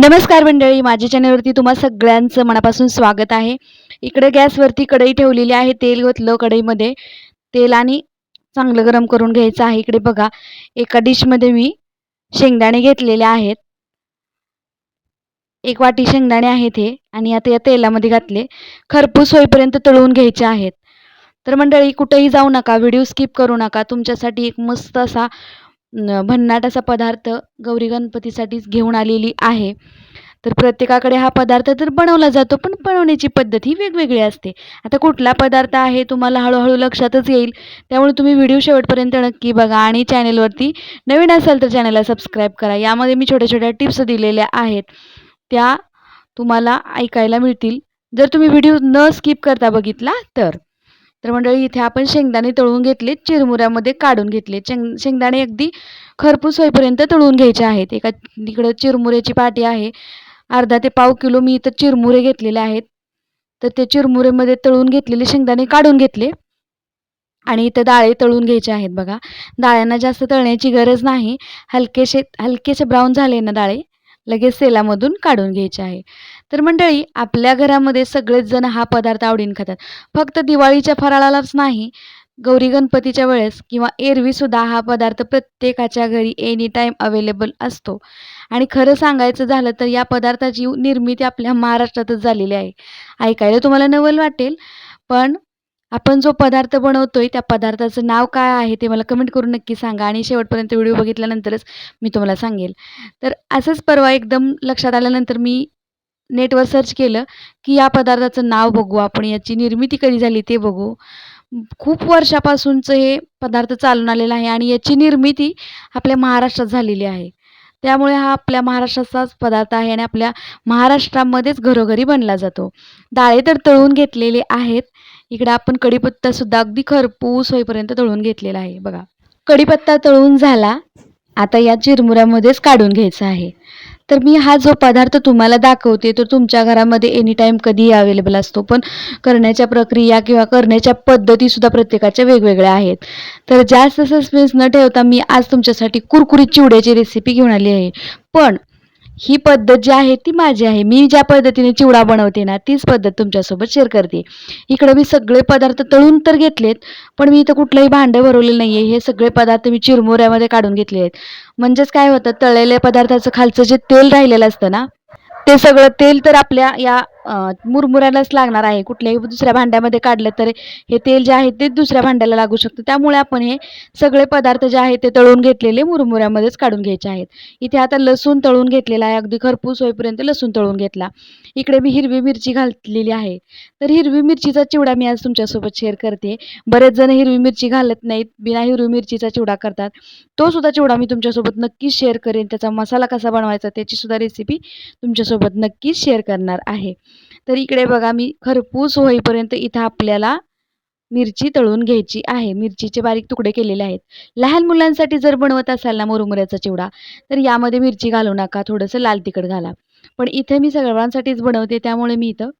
नमस्कार मंडळी माझ्या चॅनलवरती तुम्हा सगळ्यांचं मनापासून स्वागत आहे. इकडे गॅसवरती कढई ठेवलेली आहे तेल ओतलं कढईमध्ये. तेल आणि चांगलं गरम करून घ्यायचं आहे. इकडे बघा एका डिशमध्ये मी शेंगदाणे घेतलेले आहेत. एक वाटी शेंगदाणे आहेत हे आणि आता या तेलामध्ये घातले खरपूस होईपर्यंत तळून घ्यायचे आहेत. तर मंडळी कुठेही जाऊ नका व्हिडिओ स्किप करू नका. तुमच्यासाठी एक मस्त असा भन्नाट असा पदार्थ गौरी गणपतीसाठीच घेऊन आलेली आहे. तर प्रत्येकाकडे हा पदार्थ तर बनवला जातो पण बनवण्याची पद्धत ही वेगवेगळी असते. आता कुठला पदार्थ आहे तुम्हाला हळूहळू लक्षातच येईल. त्यामुळे तुम्ही व्हिडिओ शेवटपर्यंत नक्की बघा आणि चॅनेलवरती नवीन असाल तर चॅनलला सबस्क्राईब करा. यामध्ये मी छोट्या छोट्या टिप्स दिलेल्या आहेत. त्या तुम्हाला ऐकायला मिळतील. जर तुम्ही व्हिडिओ न स्किप करता बघितला तर. तर मंडळी इथे आपण शेंगदाणे तळून घेतले चिरमुऱ्यामध्ये काढून घेतले शेंग शेंगदाणे अगदी खरपूस होईपर्यंत तळून घ्यायचे आहेत. एका इकडं चिरमुऱ्याची पाटी आहे. अर्धा ते पाव किलो मी इथं चिरमुरे घेतलेले आहेत. तर ते चिरमुरेमध्ये तळून घेतलेले शेंगदाणे काढून घेतले. आणि इथं डाळे तळून घ्यायचे आहेत बघा. डाळ्यांना जास्त तळण्याची गरज नाही. हलकेसे हलकेसे ब्राऊन झाले ना डाळे लगेच तेलामधून काढून घ्यायचे आहे. तर मंडळी आपल्या घरामध्ये सगळेच जण हा पदार्थ आवडीन खातात. फक्त दिवाळीच्या फराळालाच नाही गौरी गणपतीच्या वेळेस किंवा एरवीसुद्धा हा पदार्थ प्रत्येकाच्या घरी एनी टाईम अवेलेबल असतो. आणि खरं सांगायचं झालं तर या पदार्थाची निर्मिती आपल्या महाराष्ट्रातच झालेली आहे. ऐकायला तुम्हाला नवल वाटेल पण आपण जो पदार्थ बनवतोय त्या पदार्थाचं नाव काय आहे ते मला कमेंट करून नक्की सांगा आणि शेवटपर्यंत व्हिडिओ बघितल्यानंतरच मी तुम्हाला सांगेल. तर असंच परवा एकदम लक्षात आल्यानंतर मी नेटवर सर्च केलं की या पदार्थाचं नाव बघू आपण याची निर्मिती कधी झाली ते बघू. खूप वर्षापासूनचं हे पदार्थ चालून आलेलं आहे आणि याची निर्मिती आपल्या महाराष्ट्रात झालेली आहे. त्यामुळे हा आपल्या महाराष्ट्राचाच पदार्थ आहे आणि आपल्या महाराष्ट्रामध्येच घरोघरी बनला जातो. डाळे तर तळून घेतलेले आहेत. इकडं आपण कढीपत्तासुद्धा अगदी खरपूस होईपर्यंत तळून घेतलेला आहे. बघा. कढीपत्ता तळून झाला. आता या चिरमुऱ्यामध्येच काढून घ्यायचा आहे. तर मी हा जो पदार्थ तुम्हाला दाखवते तो तुमच्या घरामध्ये एनी टाईम कधीही अवेलेबल असतो. पण करण्याच्या प्रक्रिया किंवा करण्याच्या पद्धतीसुद्धा प्रत्येकाच्या वेगवेगळ्या आहेत. तर जास्त सस्पेन्स न ठेवता मी आज तुमच्यासाठी कुरकुरीत चिवड्याची रेसिपी घेऊन आली आहे. पण ही पद्धत जी आहे ती माझी आहे. मी ज्या पद्धतीने चिवडा बनवते ना तीच पद्धत तुमच्यासोबत शेअर करते. इकडं मी सगळे पदार्थ तळून तर घेतलेत पण मी इथं कुठलंही भांडं भरवलेलं नाही आहे हे सगळे पदार्थ मी चिरमुऱ्यामध्ये काढून घेतले आहेत. म्हणजेच काय होतं तळलेल्या पदार्थाचं खालचं जे तेल राहिलेलं असतं ना ते सगळं तेल तर आपल्या या मुरमुऱ्यालाच लागणार आहे. कुठल्याही दुसऱ्या भांड्यामध्ये काढलं तर हे तेल जे आहे ते दुसऱ्या भांड्याला लागू शकतं. त्यामुळे आपण हे सगळे पदार्थ जे आहेत ते तळून घेतलेले मुरमुऱ्यामध्येच काढून घ्यायचे आहेत. इथे आता लसूण तळून घेतलेला आहे. अगदी खरपूस होईपर्यंत लसूण तळून घेतला. इकडे मी हिरवी मिरची घातलेली आहे. तर हिरवी मिरचीचा चिवडा मी आज तुमच्यासोबत शेअर करते. बरेच जण हिरवी मिरची घालत नाहीत. बिना हिरवी मिरचीचा चिवडा करतात. तो सुद्धा चिवडा मी तुमच्यासोबत नक्कीच शेअर करेन. त्याचा मसाला कसा बनवायचा त्याची सुद्धा रेसिपी तुमच्यासोबत नक्कीच शेअर करणार आहे. तर इकडे बघा मी खरपूस होईपर्यंत इथं आपल्याला मिरची तळून घ्यायची आहे. मिरचीचे बारीक तुकडे केलेले आहेत. लहान मुलांसाठी जर बनवत असाल ना मुरमुऱ्याचा चिवडा तर यामध्ये मिरची घालू नका. थोडंसं लाल तिखट घाला. पण इथे मी सगळ्यांसाठीच बनवते त्यामुळे मी इथं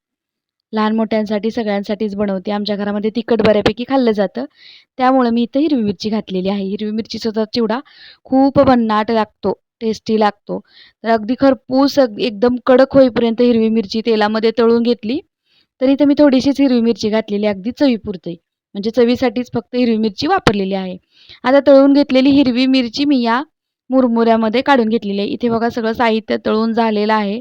लहान मोठ्यांसाठी सगळ्यांसाठीच बनवते. आमच्या घरामध्ये तिखट बऱ्यापैकी खाल्लं जातं. त्यामुळे मी इथं हिरवी मिरची घातलेली आहे. हिरवी मिरचीचा चिवडा खूप भन्नाट लागतो. टेस्टी लागतो. तर अगदी खरपूस एकदम कडक होईपर्यंत हिरवी मिरची तेलामध्ये तळून घेतली. तर इथं मी थोडीशीच हिरवी मिरची घातलेली अगदी चवीपुरते. म्हणजे चवीसाठीच फक्त हिरवी मिरची वापरलेली आहे. आता तळून घेतलेली हिरवी मिरची मी या मुरमुऱ्यामध्ये काढून घेतलेली आहे. इथे बघा सगळं साहित्य तळून झालेलं आहे.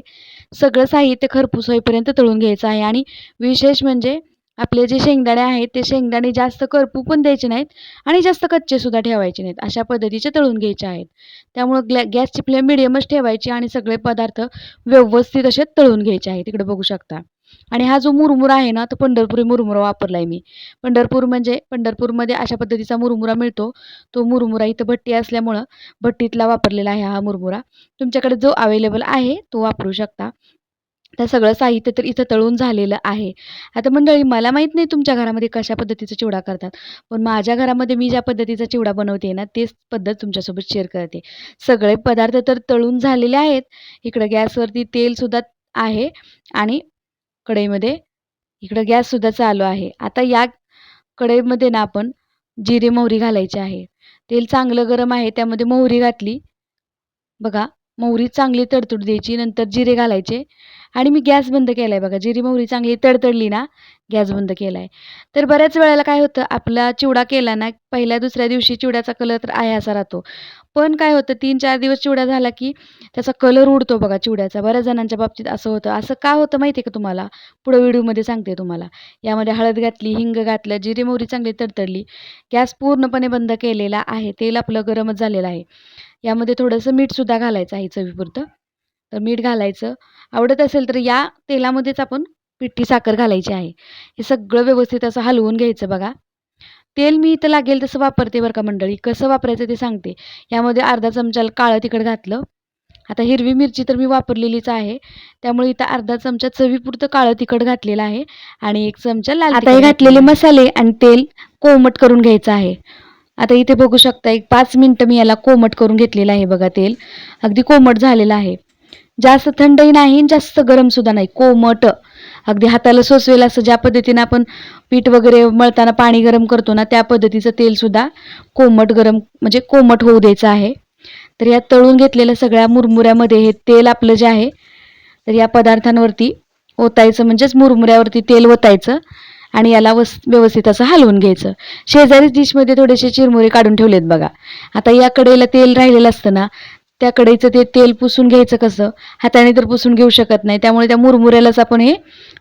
सगळं साहित्य खरपूस होईपर्यंत तळून घ्यायचं आहे. आणि विशेष म्हणजे आपले जे शेंगदाणे आहेत ते शेंगदाणे जास्त करपू पण द्यायचे नाहीत आणि जास्त कच्चे सुद्धा ठेवायचे नाहीत. अशा पद्धतीचे तळून घ्यायचे आहेत. त्यामुळं ग्लॅ गॅसची फ्लेम मिडियमच ठेवायची आणि सगळे पदार्थ व्यवस्थित असे तळून घ्यायचे आहेत. तिकडे बघू शकता. आणि हा जो मुरमुरा आहे ना तो पंढरपुरी मुरमुरा वापरला आहे मी. पंढरपूर म्हणजे पंढरपूरमध्ये अशा पद्धतीचा मुरमुरा मिळतो. तो मुरमुरा इथं भट्टी असल्यामुळं भट्टीतला वापरलेला आहे हा मुरमुरा. तुमच्याकडे जो अवेलेबल आहे तो वापरू शकता. तर सगळं साहित्य तर इथं तळून झालेलं आहे. आता मंडळी मला माहीत नाही तुमच्या घरामध्ये कशा पद्धतीचा चिवडा करतात. पण माझ्या घरामध्ये मी ज्या पद्धतीचा चिवडा बनवते ना तेच पद्धत तुमच्यासोबत शेअर करते. सगळे पदार्थ तर तळून झालेले आहेत. इकडं गॅसवरती तेलसुद्धा आहे आणि कढईमध्ये इकडं गॅससुद्धा चालू आहे. आता या कढईमध्ये ना आपण जिरे मोहरी घालायची आहे. तेल चांगलं गरम आहे त्यामध्ये मोहरी घातली. बघा मोहरी चांगली तडतडू द्यायची नंतर जिरे घालायचे. आणि मी गॅस बंद केला आहे बघा. जिरी मोहरी चांगली तडतडली ना गॅस बंद केला आहे तर बऱ्याच वेळेला काय होतं आपला चिवडा केला ना पहिल्या दुसऱ्या दिवशी चिवड्याचा कलर तर आहे असा राहतो. पण काय होतं तीन चार दिवस चिवडा झाला की त्याचा कलर उडतो बघा चिवड्याचा. बऱ्याच जणांच्या बाबतीत असं होतं. असं का होतं माहिती आहे का तुम्हाला? पुढं व्हिडिओमध्ये सांगते तुम्हाला. यामध्ये हळद घातली हिंग घातलं जिरी मोहरी चांगली तडतडली. गॅस पूर्णपणे बंद केलेला आहे. तेल आपलं गरमच झालेलं आहे. यामध्ये थोडंसं मीठसुद्धा घालायचं आहे चवीपुरतं. तर मीठ घालायचं. आवडत असेल तर या तेलामध्येच आपण पिठी साखर घालायची आहे. हे सगळं व्यवस्थित असं हलवून घ्यायचं बघा. तेल मी इथं लागेल तसं वापरते बरं का मंडळी. कसं वापरायचं ते सांगते. यामध्ये अर्धा चमचा काळं तिखट घातलं. आता हिरवी मिरची तर मी वापरलेलीच आहे. त्यामुळे इथं अर्धा चमचा चवीपुरतं काळं तिखट घातलेलं आहे. आणि एक चमचा लाल आता हे घातलेले मसाले आणि तेल कोमट करून घ्यायचं आहे. आता इथे बघू शकता एक पाच मिनटं मी याला कोमट करून घेतलेलं आहे बघा तेल. अगदी कोमट झालेलं आहे. जास्त थंडही नाही जास्त गरमसुद्धा नाही कोमट. अगदी हाताला सोसवेल असं ज्या पद्धतीनं आपण पीठ वगैरे मळताना पाणी गरम करतो ना त्या पद्धतीचं तेलसुद्धा कोमट गरम म्हणजे कोमट होऊ द्यायचं आहे. तर या तळून घेतलेल्या सगळ्या मुरमुऱ्यामध्ये हे तेल आपलं जे आहे तर या पदार्थांवरती ओतायचं म्हणजेच मुरमुऱ्यावरती तेल ओतायचं. आणि याला वस व्यवस्थित असं हलवून घ्यायचं. शेजारीच डिशमध्ये थोडेसे चिरमुरे काढून ठेवलेत बघा. आता या कढईला तेल राहिलेलं असतं ना त्या कढईचं ते तेल पुसून घ्यायचं कसं? हाताने तर पुसून घेऊ शकत नाही त्यामुळे त्या मुरमुऱ्यालाच आपण हे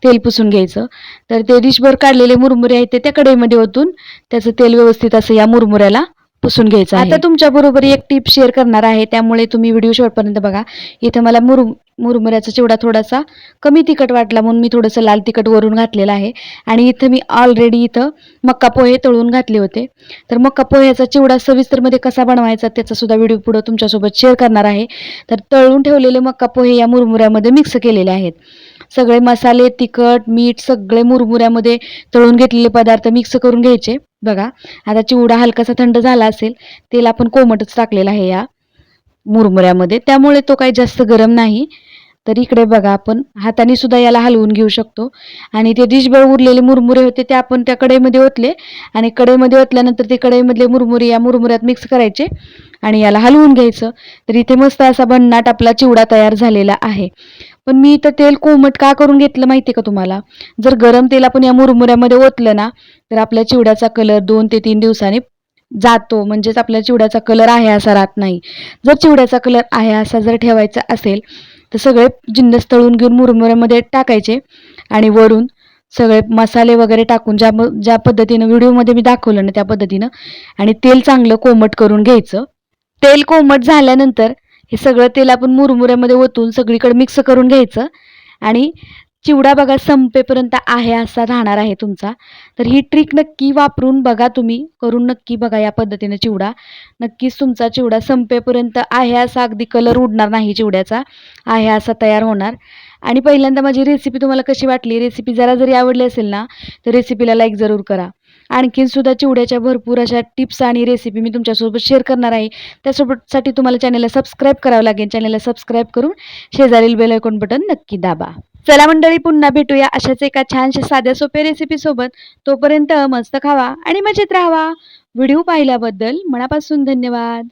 तेल पुसून घ्यायचं. तर ते डिशभर काढलेले मुरमुरे आहेत ते त्या कढईमध्ये ओतून त्याचं तेल व्यवस्थित असं या मुरमुऱ्याला पुसून घ्यायचं आता तुमच्या बरोबर एक टिप शेअर करणार आहे. त्यामुळे तुम्ही व्हिडिओ शेवटपर्यंत बघा. इथं मला मुर मुरमुऱ्याचा चिवडा थोडासा कमी तिखट वाटला म्हणून मी थोडंसं लाल तिखट वरून घातलेलं आहे. आणि इथं मी ऑलरेडी इथं मक्का पोहे तळून घातले होते. तर मक्का पोह्याचा चिवडा सविस्तरमध्ये कसा बनवायचा त्याचा सुद्धा व्हिडिओ पुढं तुमच्यासोबत शेअर करणार आहे. तर तळून ठेवलेले मक्का पोहे या मुरमुऱ्यामध्ये मिक्स केलेले आहेत. सगळे मसाले तिखट मीठ सगळे मुरमुऱ्यामध्ये तळून घेतलेले पदार्थ मिक्स करून घ्यायचे. बघा आता चिवडा हलकासा थंड झाला असेल तेल आपण कोमटच टाकलेलं आहे या मुरमुऱ्यामध्ये. त्यामुळे तो काही जास्त गरम नाही. तर इकडे बघा आपण हाताने सुद्धा याला हलवून घेऊ शकतो. आणि ते डिशभर उरलेले मुरमुरे होते ते आपण त्या कढईमध्ये ओतले. आणि कढईमध्ये ओतल्यानंतर ते कढईमधले मुरमुरे या मुरमुऱ्यात मिक्स करायचे आणि याला हलवून घ्यायचं. तर इथे मस्त असा भन्नाट आपला चिवडा तयार झालेला आहे. पण मी इथं तेल कोमट का करून घेतलं माहिती का तुम्हाला? जर गरम तेल आपण या मुरमुऱ्यामध्ये ओतलं ना तर आपल्या चिवड्याचा कलर दोन ते तीन दिवसांनी जातो. म्हणजेच आपल्या चिवड्याचा कलर आहे असा राहत नाही. जर चिवड्याचा कलर आहे असा जर ठेवायचा असेल तर सगळे जिन्नस तळून घेऊन मुरमुऱ्यामध्ये टाकायचे आणि वरून सगळे मसाले वगैरे टाकून ज्या ज्या पद्धतीनं व्हिडिओमध्ये मी दाखवलं ना त्या पद्धतीनं आणि तेल चांगलं कोमट करून घ्यायचं. तेल कोमट झाल्यानंतर हे सगळं तेल आपण मुरमुऱ्यामध्ये ओतून सगळीकडे मिक्स करून घ्यायचं. आणि चिवडा बघा संपेपर्यंत आहे असा राहणार आहे तुमचा. तर ही ट्रिक नक्की वापरून बघा तुम्ही करून नक्की बघा या पद्धतीने चिवडा. नक्कीच तुमचा चिवडा संपेपर्यंत आहे असा अगदी कलर उडणार नाही चिवड्याचा. आहे असा तयार होणार. आणि पहिल्यांदा माझी रेसिपी तुम्हाला कशी वाटली? रेसिपी जरा जरी आवडली असेल ना तर रेसिपीला लाईक जरूर करा. आणखीन सुद्धा चिवड्याच्या भरपूर अशा टिप्स आणि रेसिपी मी तुमच्यासोबत शेअर करणार आहे. त्यासोबतसाठी तुम्हाला चॅनलला सबस्क्राईब करावं लागेल. चॅनलला सबस्क्राईब करून शेजारील बेल आयकॉन बटन नक्की दाबा. चला मंडळी पुन्हा भेटूया अशाच एका छानशा साध्या सोप्या रेसिपीसोबत तोपर्यंत मस्त खावा आणि मजेत राहावा. व्हिडिओ पाहिल्याबद्दल मनापासून धन्यवाद.